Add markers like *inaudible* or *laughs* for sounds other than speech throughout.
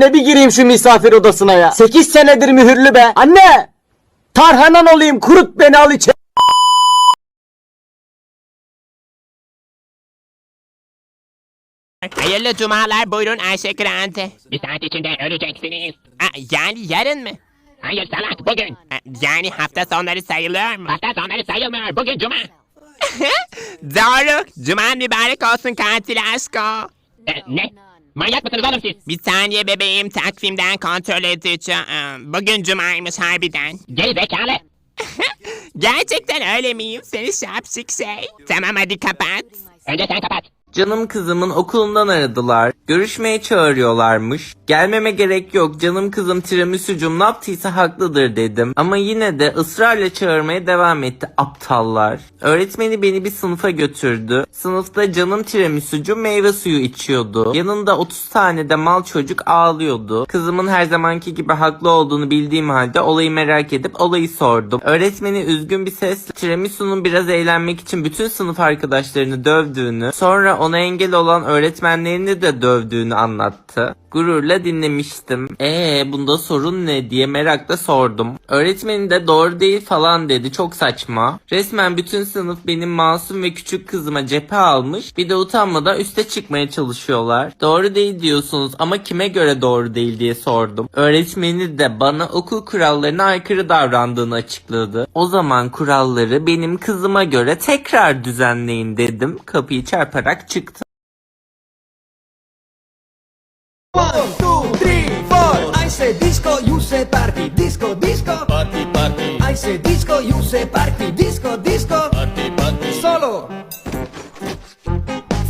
anne bir gireyim şu misafir odasına ya. 8 senedir mühürlü be. Anne! Tarhanan olayım kurut beni al içeri. Hayırlı cumalar buyurun Ayşe Grande. Bir saat içinde öleceksiniz. Aa, yani yarın mı? Hayır salak bugün. Aa, yani hafta sonları sayılıyor mu? Hafta sonları sayılmıyor. Bugün cuma. *laughs* Doğru. Cuma mübarek olsun katil aşko. E, ne? Manyak mısınız oğlum siz? Bir saniye bebeğim takvimden kontrol edeceğim. Bugün cumaymış harbiden. Geri zekalı. *laughs* Gerçekten öyle miyim? Seni şapşik şey. Tamam hadi kapat. Önce sen kapat. Canım kızımın okulundan aradılar. Görüşmeye çağırıyorlarmış. Gelmeme gerek yok. Canım kızım tiramisucum ne yaptıysa haklıdır dedim. Ama yine de ısrarla çağırmaya devam etti aptallar. Öğretmeni beni bir sınıfa götürdü. Sınıfta canım tiramisucum meyve suyu içiyordu. Yanında 30 tane de mal çocuk ağlıyordu. Kızımın her zamanki gibi haklı olduğunu bildiğim halde olayı merak edip olayı sordum. Öğretmeni üzgün bir sesle tiramisu'nun biraz eğlenmek için bütün sınıf arkadaşlarını dövdüğünü, sonra ona engel olan öğretmenlerini de dövdüğünü anlattı. Gururla dinlemiştim. Eee bunda sorun ne diye merakla sordum. Öğretmeni de doğru değil falan dedi çok saçma. Resmen bütün sınıf benim masum ve küçük kızıma cephe almış. Bir de utanmadan üste çıkmaya çalışıyorlar. Doğru değil diyorsunuz ama kime göre doğru değil diye sordum. Öğretmeni de bana okul kurallarına aykırı davrandığını açıkladı. O zaman kuralları benim kızıma göre tekrar düzenleyin dedim. Kapıyı çarparak çıktı. One, two, three, four. I say disco, you say party. Disco, disco. Party, party. I say disco, you say party. Disco, disco. Party, party. Solo.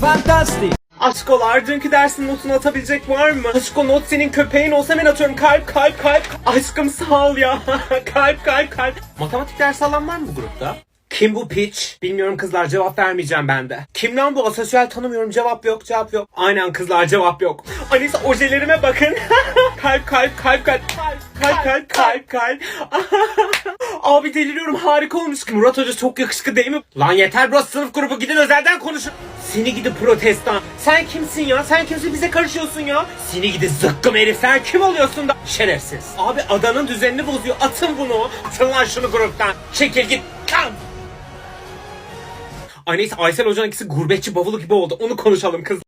Fantastic. Aşkolar dünkü dersin notunu atabilecek var mı? Aşko not senin köpeğin olsa hemen atıyorum kalp kalp kalp. Aşkım sağ ol ya. *laughs* kalp kalp kalp. Matematik dersi alan var mı bu grupta? Kim bu piç? Bilmiyorum kızlar cevap vermeyeceğim ben de. Kim lan bu asosyal tanımıyorum cevap yok cevap yok. Aynen kızlar cevap yok. Anisa ojelerime bakın. *laughs* kalp kalp kalp kalp kalp kalp kalp kalp. *laughs* Abi deliriyorum harika olmuş. Murat Hoca çok yakışıklı değil mi? Lan yeter burası sınıf grubu gidin özelden konuşun. Seni gidi protestan. Sen kimsin ya? Sen kimsin bize karışıyorsun ya? Seni gidi zıkkım herif sen kim oluyorsun da? Şerefsiz. Abi adanın düzenini bozuyor. Atın bunu. Atın lan şunu gruptan. Çekil git. Kan. Ay neyse Aysel Hoca'nın ikisi gurbetçi bavulu gibi oldu. Onu konuşalım kız.